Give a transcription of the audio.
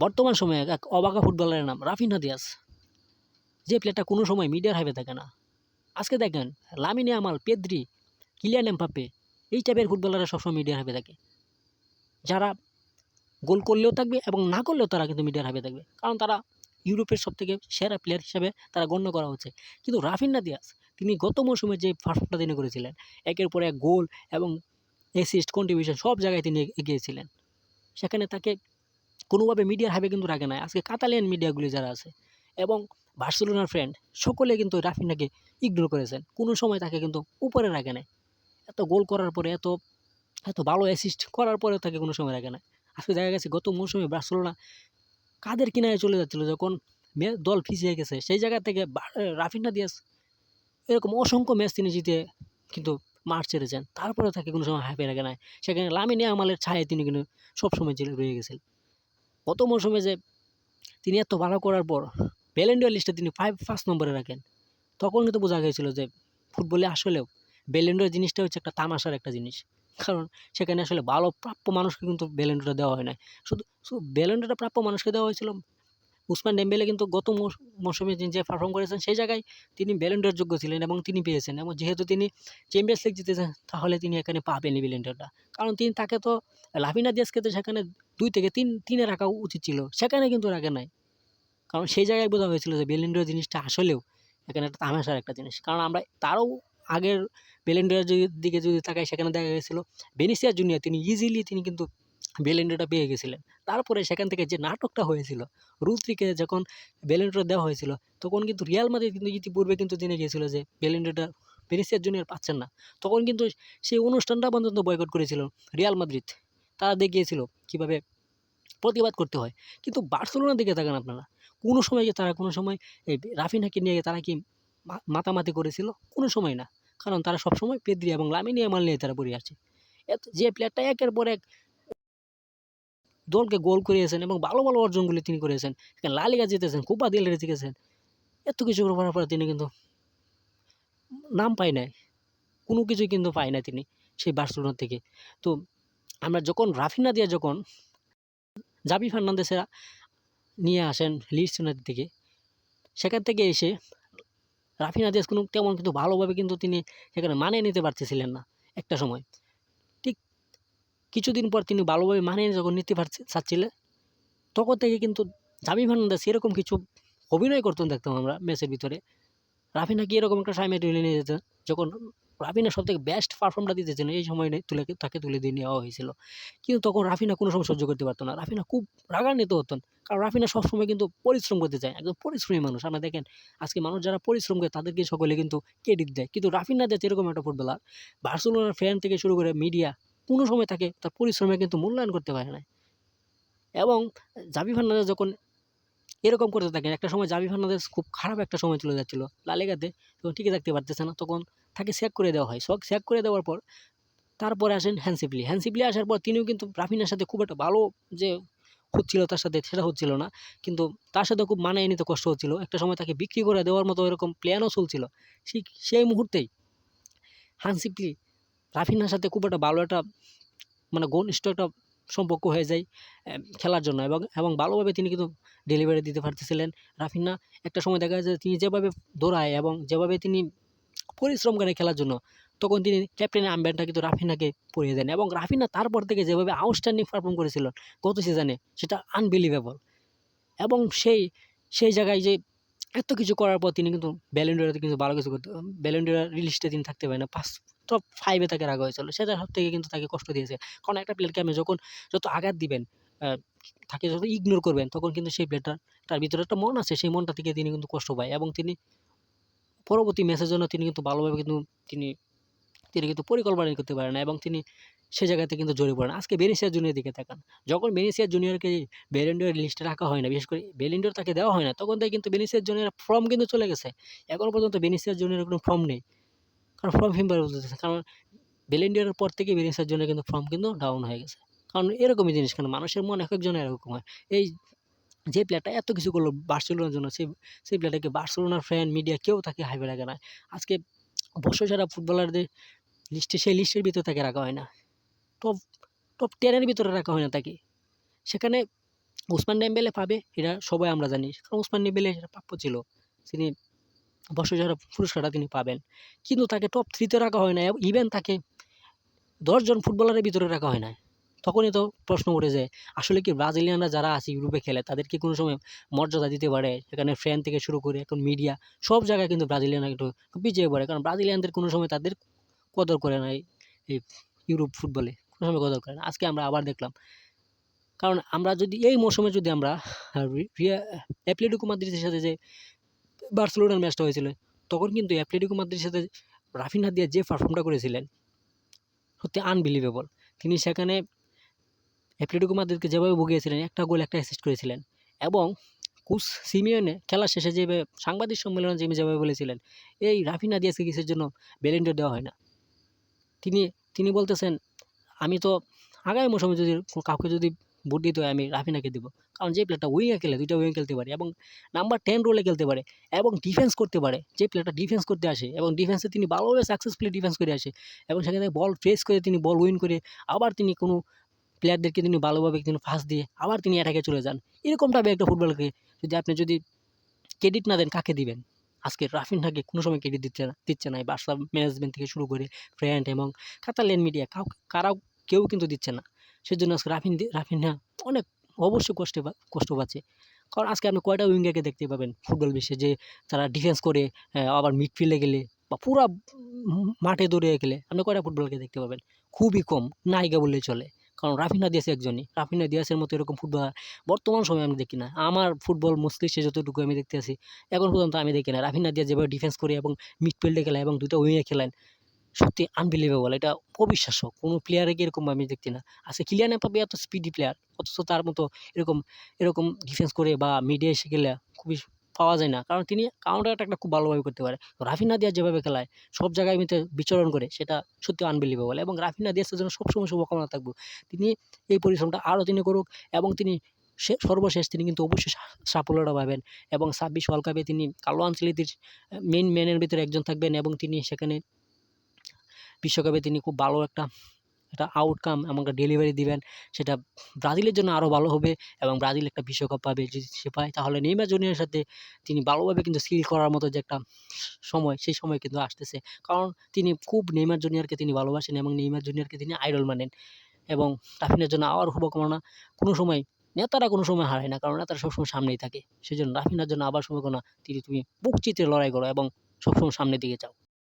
বর্তমান সময়ে এক অবাকা ফুটবলারের নাম রাফিনা দিয়াস যে প্লেয়ারটা কোনো সময় মিডিয়ার হাইবে থাকে না। আজকে দেখেন, Lamine Yamal Pedri, Kylian Mbappe এই টাইপের ফুটবলাররা সবসময় মিডিয়ার হাইবে থাকে। যারা গোল করলেও থাকবে এবং না করলেও তারা কিন্তু মিডিয়ার হাইবে থাকবে। কারণ তারা ইউরোপের সবথেকে সেরা প্লেয়ার হিসেবে তারা গণ্য করা হচ্ছে। কিন্তু রাফিনা দিয়াস তিনি গত মৌসুমে যে পারফর্মটা তিনি করেছিলেন, একের পর এক গোল এবং অ্যাসিস্ট কন্ট্রিবিউশন সব জায়গায় তিনি এগিয়েছিলেন। সেখানে তাকে কোনোভাবে মিডিয়ার হাইবে কিন্তু রাখে নাই। আজকে কাতালিয়ান মিডিয়াগুলি যারা আছে এবং বার্সেলোনার ফ্রেন্ড সকলে কিন্তু রাফিনাকে ইগনোর করেছেন। কোনো সময় তাকে কিন্তু উপরে রাখে নাই। এত গোল করার পরে, এত এত ভালো অ্যাসিস্ট করার পরেও তাকে কোনো সময় রাখে না আজকে দেখা গেছে গত মৌসুমে বার্সেলোনা কাদের কিনারে চলে যাচ্ছিল যখন দল পিছিয়ে গেছে, সেই জায়গা থেকে রাফিনা দিয়াস এরকম অসংখ্য ম্যাচ তিনি জিতে কিন্তু মাঠ ছেড়েছেন। তারপরেও তাকে কোনো সময় হাইপে রাখে নাই। সেখানে লামিনে আমালের ছায়ে তিনি কিন্তু সবসময় জেলে রয়ে গেছেন গত মৌসুমে যে তিনি এত ভালো করার পর ব্যালেন্ডিয়ার লিস্টে তিনি ফাইভ ফার্স্ট নম্বরে রাখেন। তখন কিন্তু বোঝা গিয়েছিল যে ফুটবলে আসলেও ব্যালেন্ডিয়ার জিনিসটা হচ্ছে একটা তামাশার একটা জিনিস। কারণ সেখানে আসলে ভালো প্রাপ্য মানুষকে কিন্তু ব্যালেন্ডোটা দেওয়া হয় না শুধু শুধু ব্যালেন্ডোটা প্রাপ্য মানুষকে দেওয়া হয়েছিল। উসমান ডেম্বেলে কিন্তু গত মৌস- মৌসুমে তিনি যে পারফর্ম করেছেন সেই জায়গায় তিনি ব্যালেন্ডোর যোগ্য ছিলেন এবং তিনি পেয়েছেন। এবং যেহেতু তিনি চ্যাম্পিয়ন্স লিগ জিতেছেন, তাহলে তিনি এখানে পাবেনই ব্যালেন্ডোরটা কারণ তিনি তাকে তো লাভিনা দিয়াসকে তো সেখানে দুই থেকে তিন, তিনে রাখা উচিত ছিল। সেখানে কিন্তু রাখে নাই। কারণ সেই জায়গায় বোঝা হয়েছিল যে বেলেন্ডোর জিনিসটা আসলেও এখানে একটা তামাশার একটা জিনিস। কারণ আমরা তারও আগের বেলেন্ডোর দিকে যদি তাকাই, সেখানে দেখা গেছিল বেনিসিয়া জুনিয়র তিনি ইজিলি তিনি কিন্তু বেলেন্ডোটা পেয়ে গেছিলেন। তারপরে সেখান থেকে যে নাটকটা হয়েছিল, রুদ্রিকে যখন বেলেন্ডোটা দেওয়া হয়েছিল, তখন কিন্তু রিয়াল মাদ্রিদ কিন্তু ইতিপূর্বে কিন্তু জেনে গিয়েছিল যে বেলেন্ডোটা বেনিসিয়ার জুনিয়র পাচ্ছেন না। তখন কিন্তু সেই অনুষ্ঠানটা পর্যন্ত বয়কট করেছিল রিয়াল মাদ্রিদ তারা দেখিয়েছিল কীভাবে প্রতিবাদ করতে হয়। কিন্তু বার্সেলোনার দিকে তাকান আপনারা। কোনো সময় কি তারা কোনো সময় এই রাফিনাকে নিয়ে তারা কি মাতামাতি করেছিল? কোনো সময় না। কারণ তারা সবসময় পেদ্রি এবং লামিনী আমাল নিয়ে তারা পড়ে আছে। এত, যে প্লেয়ারটা একের পর এক দলকে গোল করিয়েছেন এবং ভালো ভালো অর্জনগুলি তিনি করেছেন লালিগা জিতেছেন, কোপা দিল জিতেছেন, এত কিছু করার পর তিনি কিন্তু নাম পায় নাই। কোনো কিছুই কিন্তু পায় না তিনি সেই বার্সেলোনা থেকে। তো আমরা যখন, রাফিনা দিয়ে যখন জাবি ফার্নান্দেসেরা নিয়ে আসেন লিডস ইউনাইটেড থেকে, সেখান থেকে এসে রাফিনা দিয়াস কোনো তেমন কিন্তু ভালোভাবে কিন্তু তিনি সেখানে মানিয়ে নিতে পারতেছিলেন না একটা সময়। ঠিক কিছুদিন পর তিনি ভালোভাবে মানিয়ে যখন নিতে পারছে চাচ্ছিলেন তখন থেকে কিন্তু জামি ফার্নান্দেস এরকম কিছু অভিনয় করতেন দেখতাম আমরা ম্যাচের ভিতরে। রাফিনা কি এরকম একটা সাইমে তুলে নিয়ে যেতেন? যখন রাফিনা সব থেকে বেস্ট পারফর্মটা দিতেছেন এই সময় তুলে তাকে তুলে দিয়ে নেওয়া হয়েছিল। কিন্তু তখন রাফিনা কোনো সময় সহ্য করতে পারতো না। রাফিনা খুব রাগান্বিত হতেন। কারণ রাফিনা সবসময় কিন্তু পরিশ্রম করতে চায়, একদম পরিশ্রমী মানুষ। আমরা দেখেন, আজকে মানুষ যারা পরিশ্রম করে তাদেরকে সকলে কিন্তু ক্রেডিট দেয়। কিন্তু রাফিনা যে এরকম একটা ফুটবলার বার্সেলোনার ফ্যান থেকে শুরু করে মিডিয়া কোনো সময় তাকে তার পরিশ্রমে কিন্তু মূল্যায়ন করতে পারে না এবং জাবি ফার্নান্দেজ যখন এরকম করতে থাকেন একটা সময় জাবি ফার্নান্দেজ খুব খারাপ একটা সময় চলে যাচ্ছিল। লালিগাতে তখন টিকে থাকতে পারতেছে না। তখন তাকে স্যাক করে দেওয়া হয়। সব স্যাক করে দেওয়ার পর তারপরে আসেন হ্যান্সিপলি। হ্যান্সিপলি আসার পর তিনিও কিন্তু রাফিনার সাথে খুব একটা ভালো যে হচ্ছিল তার সাথে সেটা হচ্ছিল না। কিন্তু তার সাথে খুব মানায় নিতে কষ্ট হচ্ছিল। একটা সময় তাকে বিক্রি করে দেওয়ার মতো এরকম প্ল্যানও চলছিল। সেই সেই মুহূর্তেই হানসিপলি রাফিনার সাথে খুব একটা ভালো একটা মানে ঘনিষ্ঠ একটা সম্পর্ক হয়ে যায় খেলার জন্য। এবং এবং ভালোভাবে তিনি কিন্তু ডেলিভারি দিতে পারতেছিলেন রাফিনা একটা সময় দেখা যায় যে তিনি যেভাবে দৌড়ায় এবং যেভাবে তিনি পরিশ্রম করে খেলার জন্য। তখন তিনি ক্যাপ্টেনের আম্বারটা কিন্তু রাফিনাকে পরিয়ে দেন এবং রাফিনা তারপর থেকে যেভাবে আউটস্ট্যান্ডিং পারফর্ম করেছিল গত সিজনে সেটা আনবিলিভেবল এবং সেই সেই জায়গায় যে এত কিছু করার পর তিনি কিন্তু ব্যালেন্ডিয়াতে কিন্তু ভালো কিছু করতে ব্যালেন্ডিয়ার লিস্টে তিনি থাকতে পারেন না। পাঁচ টপ ফাইভে তাকে রাখা হয়েছিল। সেটা সব থেকে কিন্তু তাকে কষ্ট দিয়েছে। কারণ একটা প্লেয়ারকে আপনি যখন যত আঘাত দিবেন তাকে যত ইগনোর করবেন, তখন কিন্তু সেই প্লেয়ারটার তার ভিতরে একটা মন আছে, সেই মনটা থেকে তিনি কিন্তু কষ্ট পায় এবং তিনি পরবর্তী ম্যাচের জন্য তিনি কিন্তু ভালোভাবে কিন্তু তিনি তিনি কিন্তু পরিকল্পনা করতে পারেন না এবং তিনি সে জায়গাতে কিন্তু জড়ে পড়েন। আজকে বেনিসিয়া জুনিয়র দিকে তাকান। যখন বেনিসিয়া জুনিয়রকে বেলেন্ডোর লিস্টে রাখা হয় না, বিশেষ করে বেলেন্ডোর তাকে দেওয়া হয় না, তখন তাই কিন্তু বেনিসিয়া জুনিয়র ফর্ম কিন্তু চলে গেছে। এখনও পর্যন্ত বেনিসিয়া জুনিয়র কোনো ফর্ম নেই। কারণ ফর্ম হিমবার বলতেছে কারণ বেলেন্ডিয়ারের পর থেকে বেনিসিয়ার জন্য কিন্তু ফর্ম কিন্তু ডাউন হয়ে গেছে। কারণ এরকমই জিনিস, কারণ মানুষের মন এক একজনের এরকম হয়। এই যে প্লেয়ারটা এত কিছু করল বার্সেলোনার জন্য সেই সেই প্লেয়ারটাকে বার্সেলোনার ফ্যান মিডিয়া কেউ তাকে হাইবে রাখে না। আজকে বর্ষসেরা ফুটবলারদের লিস্টে সেই লিস্টের ভিতরে তাকে রাখা হয় না। টপ টপ টেনের ভিতরে রাখা হয় না তাকে। সেখানে ওসমান ডেম্বেলে পাবে, এটা সবাই আমরা জানি। কারণ ওসমান ডেম্বেলে এটা প্রাপ্য ছিল। তিনি বর্ষসেরা পুরস্কারটা তিনি পাবেন। কিন্তু তাকে টপ থ্রিতে রাখা হয় না ইভেন তাকে দশজন ফুটবলারের ভিতরে রাখা হয় না। তখনই তো প্রশ্ন উঠে যায়, আসলে কি ব্রাজিলিয়ানরা যারা আছে ইউরোপে খেলে তাদেরকে কোনো সময় মর্যাদা দিতে পারে? এখানে ফ্যান থেকে শুরু করে এখন মিডিয়া সব জায়গায় কিন্তু ব্রাজিলিয়ানরা একটু পিছিয়ে পড়ে, কারণ ব্রাজিলিয়ানদের কোনো সময় তাদের কদর করে না এই ইউরোপ ফুটবলে, কোনো সময় কদর করে না। আজকে আমরা আবার দেখলাম, কারণ আমরা যদি এই মৌসুমে যদি আমরা রিয়া অ্যাথলেটিকো মাদ্রিদের সাথে যে বার্সেলোনার ম্যাচটা হয়েছিল, তখন কিন্তু অ্যাথলেটিকো মাদ্রিদের সাথে রাফিনা দিয়ে যে পারফর্মটা করেছিলেন, সত্যি আনবিলিভেবল তিনি সেখানে অ্যাথলেটিকো মাদ্রিদকে যেভাবে ভুগিয়েছিলেন, একটা গোল, একটা অ্যাসিস্ট করেছিলেন। এবং কুস সিমিয়নে খেলা শেষে যেভাবে সাংবাদিক সম্মেলনে যিনি যেভাবে বলেছিলেন, এই রাফিনা দিয়াসকে কিসের জন্য বেলেন্ডার দেওয়া হয় না? তিনি তিনি বলতেছেন, আমি তো আগামী মৌসুমে যদি কাউকে যদি ভোট দিতে হয়, আমি রাফিনাকে দেবো। কারণ যে প্লেয়ারটা উইংয়ে খেলে, দুইটা উইং খেলতে পারে এবং নাম্বার টেন রোলে খেলতে পারে এবং ডিফেন্স করতে পারে, যে প্লেয়ারটা ডিফেন্স করতে আসে এবং ডিফেন্সে তিনি ভালোভাবে সাকসেসফুলি ডিফেন্স করে আসে এবং সেখানে বল ট্রেস করে, তিনি বল উইন করে আবার তিনি কোনো প্লেয়ারদেরকে তিনি ভালোভাবে তিনি ফাঁস দিয়ে আবার তিনি অ্যাটাকে চলে যান। এরকম টাইপের একটা ফুটবলকে যদি আপনি যদি ক্রেডিট না দেন, কাকে দিবেন? আজকে রাফিনহাকে কোনো সময় ক্রেডিট দিচ্ছে না দিচ্ছে না। বার্সা ম্যানেজমেন্ট থেকে শুরু করে ফ্রেন্ড এবং কাতালিয়ান মিডিয়া কাউ কারাও কেউ কিন্তু দিচ্ছে না। সেজন্য আজকে রাফিন রাফিনহা অনেক অবশ্যই কষ্টে কষ্ট পাচ্ছে। কারণ আজকে আপনি কয়টা উইঙ্গারকে দেখতে পাবেন ফুটবল বিশ্বে? যে তারা ডিফেন্স করে আবার মিডফিল্ডে গেলে বা পুরা মাঠে দৌড়ে গেলে আপনি কয়টা ফুটবলকে দেখতে পাবেন? খুবই কম, নায়িকা বললেই চলে। কারণ রাফিনা দিয়াস একজনই। রাফিনা দিয়াসের মতো এরকম ফুটবলার বর্তমান সময়ে আমি দেখি না। আমার ফুটবল মস্তিষ্কে যতটুকু আমি দেখতে আছি, এখন পর্যন্ত আমি দেখি না। রাফিনা দিয়াস যেভাবে ডিফেন্স করে এবং মিডফিল্ডে খেলা এবং দুটো উইংয়ে খেলেন সত্যি আনবিলিভেবল এটা অবিশ্বাস্য। কোনো প্লেয়ারকে এরকম আমি দেখছি না। আজকে কিলিয়ান এমবাপ্পে এত স্পিডি প্লেয়ার অথচ তার মতো এরকম এরকম ডিফেন্স করে বা মিডিয়া এসে গেলে খুবই পাওয়া যায় না। কারণ তিনি কাউন্টার অ্যাটাকটা খুব ভালোভাবে করতে পারে। রাফিনা দিয়াস যেভাবে খেলায়, সব জায়গায় মিতে বিচরণ করে, সেটা সত্যি আনবিলিভেবল এবং রাফিনা দিয়াসের জন্য সবসময় শুভকামনা থাকব। তিনি এই পরিশ্রমটা আরও তিনি করুক এবং তিনি সে সর্বশেষ তিনি কিন্তু অবশ্যই সাফল্যটা পাবেন এবং ছাব্বিশ ওয়ার্ল্ড কাপে তিনি কালো আঞ্চলিকের মেন ম্যানের ভিতরে একজন থাকবেন এবং তিনি সেখানে বিশ্বকাপে তিনি খুব ভালো একটা একটা আউটকাম একটা ডেলিভারি দিবেন, সেটা ব্রাজিলের জন্য আরও ভালো হবে এবং ব্রাজিল একটা বিশ্বকাপ পাবে যদি সে পায়। তাহলে নেইমার জুনিয়রের সাথে তিনি ভালোভাবে কিন্তু সিল করার মতো যে একটা সময়, সেই সময় কিন্তু আসতেছে। কারণ তিনি খুব নেইমার জুনিয়রকে তিনি ভালোবাসেন এবং নেইমার জুনিয়রকে তিনি আইডল মানেন এবং রাফিনের জন্য আবার শুভকামনা। কোনো সময় নেতারা কোনো সময় হারায় না, কারণ নেতারা সবসময় সামনেই থাকে। সেই জন্য রাফিনার জন্য আবার শুভকামনা। তিনি তুমি বুক লড়াই করো এবং সবসময় সামনের দিকে যাও।